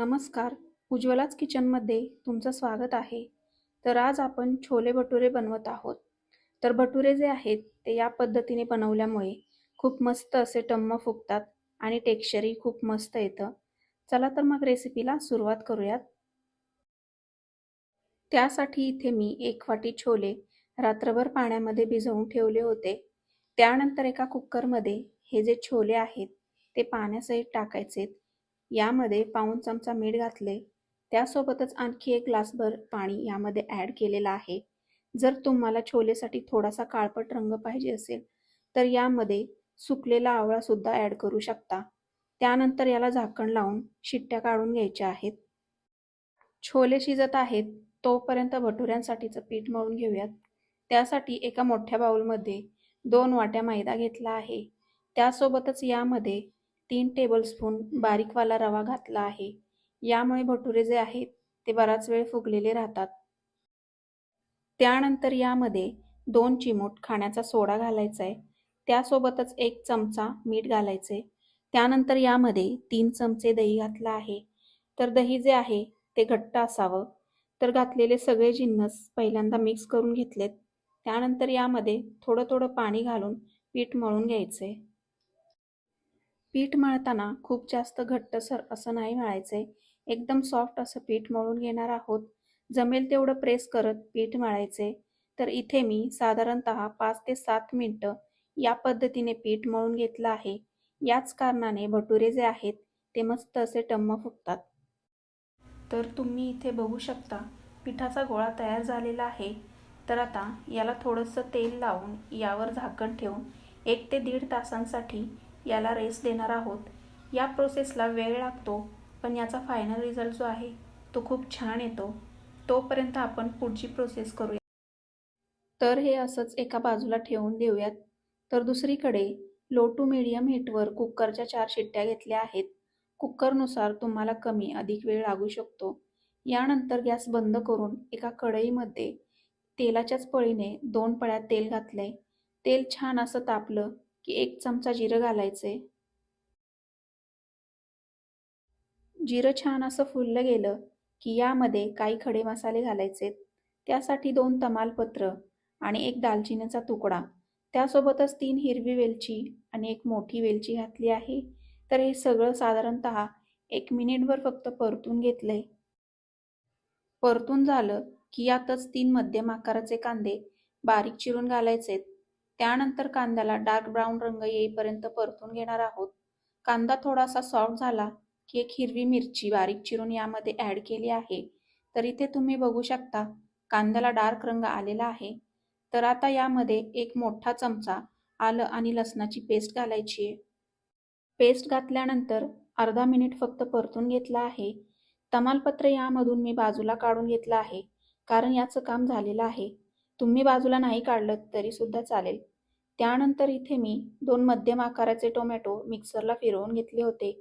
नमस्कार. उज्ज्वलाच किचनमध्ये तुमचं स्वागत आहे. तर आज आपण छोले भटुरे बनवत आहोत. तर भटुरे जे आहेत ते या पद्धतीने बनवल्यामुळे खूप मस्त असे टम्म फुगतात आणि टेक्स्चरही खूप मस्त येतं. चला तर मग रेसिपीला सुरुवात करूयात. त्यासाठी इथे मी एक वाटी छोले रात्रभर पाण्यामध्ये भिजवून ठेवले होते. त्यानंतर एका कुकरमध्ये हे जे छोले आहेत ते पाण्यासहित टाकायचे. यामध्ये पाऊण चमचा मीठ घातले. त्यासोबतच आणखी एक ग्लासभर पाणी यामध्ये ॲड केलेलं आहे. जर तुम्हाला छोलेसाठी थोडासा काळपट रंग पाहिजे असेल तर यामध्ये सुकलेला आवळासुद्धा ॲड करू शकता. त्यानंतर याला झाकण लावून शिट्ट्या काढून घ्यायच्या आहेत. छोले शिजत आहेत तोपर्यंत भटुऱ्यांसाठीचं पीठ मळून घेऊयात. त्यासाठी एका मोठ्या बाऊलमध्ये दोन वाट्या मैदा घेतला आहे. त्यासोबतच यामध्ये तीन टेबलस्पून बारीकवाला रवा घातला आहे. यामुळे भटुरे जे आहेत ते बराच वेळ फुगलेले राहतात. त्यानंतर यामध्ये दोन चिमूट खाण्याचा सोडा घालायचा आहे त्यासोबतच एक चमचा मीठ घालायचे त्यानंतर यामध्ये तीन चमचे दही घातलं आहे. तर दही जे आहे ते घट्ट असावं. तर घातलेले सगळे जिन्नस पहिल्यांदा मिक्स करून घेतलेत. त्यानंतर यामध्ये थोडं थोडं पाणी घालून पीठ मळून घ्यायचे पीठ मळताना खूप जास्त घट्टसर असं नाही मळायचे. एकदम सॉफ्ट असं पीठ मळून घेणार आहोत. जमेल तेवढं प्रेस करत पीठ मळायचे. तर इथे मी साधारणत पाच ते सात मिनटं या पद्धतीने पीठ मळून घेतलं आहे. याच कारणाने भटुरे जे आहेत ते मस्त असे टम्म फुगतात. तर तुम्ही इथे बघू शकता पिठाचा गोळा तयार झालेला आहे. तर आता याला थोडंसं तेल लावून यावर झाकण ठेवून एक ते दीड तासांसाठी याला रेस देणार आहोत. या प्रोसेसला वेळ लागतो पण याचा फायनल रिझल्ट जो आहे तो खूप छान येतो. तोपर्यंत आपण पुढची प्रोसेस करूया. तर हे असंच एका बाजूला ठेवून देऊयात. तर दुसरीकडे लो टू मिडियम हीटवर कुकरच्या चार शिट्ट्या घेतल्या आहेत. कुकरनुसार तुम्हाला कमी अधिक वेळ लागू शकतो. यानंतर गॅस बंद करून एका कढईमध्ये तेलाच्याच पळीने दोन पळ्या तेल घातले तेल छान असं तापलं की एक चमचा जिरं घालायचे जिरं छान असं फुललं गेलं की यामध्ये काही खडे मसाले घालायचे. त्यासाठी दोन तमालपत्र आणि एक दालचिनीचा तुकडा. त्यासोबतच तीन हिरवी वेलची आणि एक मोठी वेलची घातली आहे. तर हे सगळं साधारणत एक मिनिटभर फक्त परतून घेतलंय. परतून झालं की यातच तीन मध्यम आकाराचे कांदे बारीक चिरून घालायचेत. त्यानंतर कांद्याला डार्क ब्राऊन रंग येईपर्यंत परतून घेणार आहोत. कांदा थोडासा सॉफ्ट झाला की एक हिरवी मिरची बारीक चिरून यामध्ये ॲड केली आहे. तर इथे तुम्ही बघू शकता कांद्याला डार्क रंग आलेला आहे. तर आता यामध्ये एक मोठा चमचा आलं आणि लसणाची पेस्ट घालायची आहे. पेस्ट घातल्यानंतर अर्धा मिनिट फक्त परतून घेतला आहे. तमालपत्र यामधून मी बाजूला काढून घेतलं आहे कारण याचं काम झालेलं आहे. तुम्ही बाजूला नाही काढलं तरीसुद्धा चालेल. त्यानंतर इथे मी दोन मध्यम आकाराचे टोमॅटो मिक्सरला फिरवून घेतले होते.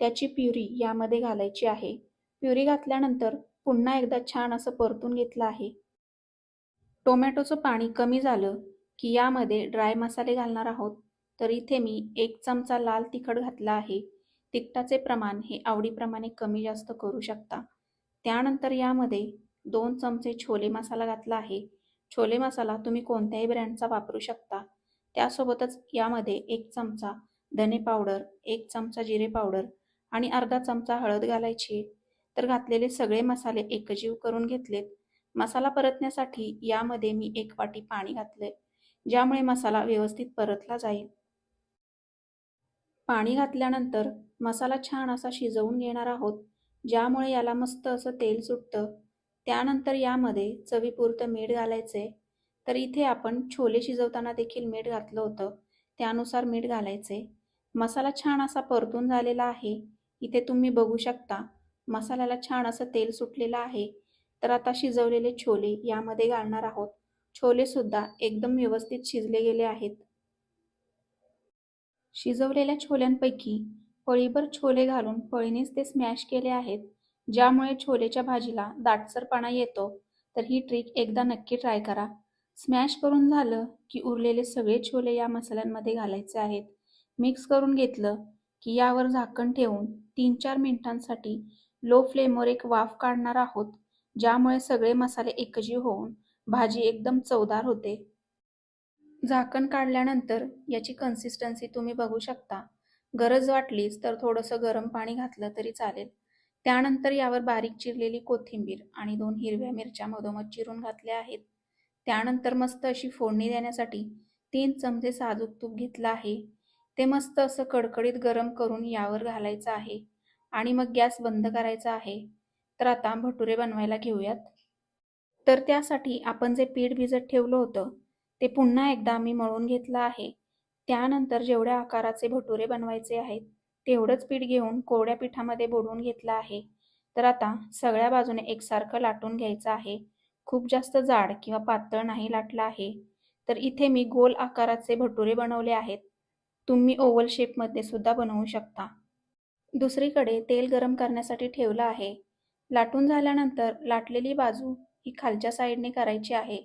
त्याची प्युरी यामध्ये घालायची आहे. प्युरी घातल्यानंतर पुन्हा एकदा छान असं परतून घेतलं आहे. टोमॅटोचं पाणी कमी झालं की यामध्ये ड्राय मसाले घालणार आहोत. तर इथे मी एक चमचा लाल तिखट घातला आहे. तिखटाचे प्रमाण हे आवडीप्रमाणे कमी जास्त करू शकता. त्यानंतर यामध्ये दोन चमचे छोले मसाला घातला आहे. छोले मसाला तुम्ही कोणत्याही ब्रँडचा वापरू शकता. त्यासोबतच यामध्ये एक चमचा धने पावडर एक चमचा जिरे पावडर आणि अर्धा चमचा हळद घालायची. तर घातलेले सगळे मसाले एकजीव करून घेतलेत. मसाला परतण्यासाठी यामध्ये मी एक वाटी पाणी घातले ज्यामुळे मसाला व्यवस्थित परतला जाईल. पाणी घातल्यानंतर मसाला छान असा शिजवून घेणार आहोत ज्यामुळे याला मस्त असं तेल सुटतं. त्यानंतर यामध्ये चवीपुरतं मीठ घालायचे. तर इथे आपण छोले शिजवताना देखील मीठ घातलं होतं. त्यानुसार मीठ घालायचे. मसाला छान असा परतून झालेला आहे. इथे तुम्ही बघू शकता. मसाल्याला छान असं तेल सुटलेलं आहे. तर आता शिजवलेले छोले यामध्ये घालणार आहोत. छोले सुद्धा एकदम व्यवस्थित शिजले गेले आहेत. शिजवलेल्या छोल्यांपैकी पळीभर छोले घालून पळीनेच ते स्मॅश केले आहेत. ज्यामुळे छोलेच्या भाजीला दाटसरपणा येतो तर ही ट्रिक एकदा नक्की ट्राय करा. स्मॅश करून झालं की उरलेले सगळे छोले या मसाल्यांमध्ये घालायचे आहेत. मिक्स करून घेतलं की यावर झाकण ठेवून तीन चार मिनिटांसाठी लो फ्लेमवर एक वाफ काढणार आहोत ज्यामुळे सगळे मसाले एकजीव होऊन भाजी एकदम चवदार होते. झाकण काढल्यानंतर याची कन्सिस्टन्सी तुम्ही बघू शकता. गरज वाटलीच तर थोडंसं गरम पाणी घातलं तरी चालेल. त्यानंतर यावर बारीक चिरलेली कोथिंबीर आणि दोन हिरव्या मिरच्या मधोमध चिरून घातल्या आहेत. त्यानंतर मस्त अशी फोडणी देण्यासाठी तीन चमचे साजूक तूप घेतलं आहे. ते मस्त असं कडकडीत गरम करून यावर घालायचं आहे आणि मग गॅस बंद करायचा आहे. तर आता भटुरे बनवायला घेऊयात. तर त्यासाठी आपण जे पीठ भिजत ठेवलं होतं ते पुन्हा एकदा मी मळून घेतलं आहे. त्यानंतर जेवढ्या आकाराचे भटुरे बनवायचे आहेत तेवढंच पीठ घेऊन कोरड्या पिठामध्ये बुडवून घेतलं आहे. तर आता सगळ्या बाजूने एकसारखं लाटून घ्यायचं आहे. खूप जास्त जाड किंवा पातळ नाही लाटलं आहे. तर इथे मी गोल आकाराचे भटुरे बनवले आहेत. तुम्ही ओव्हल शेपमध्ये सुद्धा बनवू शकता. दुसरीकडे तेल गरम करण्यासाठी ठेवलं आहे. लाटून झाल्यानंतर लाटलेली बाजू ही खालच्या साईडने करायची आहे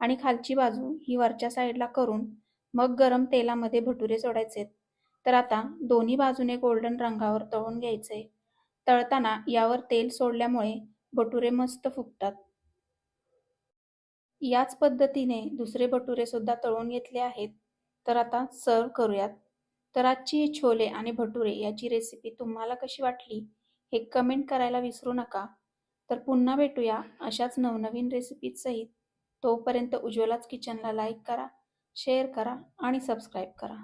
आणि खालची बाजू ही वरच्या साईडला करून मग गरम तेलामध्ये भटुरे सोडायचे तर आता दोन्ही बाजूने गोल्डन रंगावर तळून घ्यायचे. तळताना यावर तेल सोडल्यामुळे भटुरे मस्त फुगतात. याच पद्धतीने दुसरे भटुरे सुद्धा तळून घेतले आहेत. तर आता सर्व करूयात. तर आजची ही छोले आणि भटुरे याची रेसिपी तुम्हाला कशी वाटली हे कमेंट करायला विसरू नका. तर पुन्हा भेटूया अशाच नवनवीन रेसिपीज सहित. तोपर्यंत उज्ज्वलाच किचनला लाईक करा शेअर करा आणि सबस्क्राईब करा.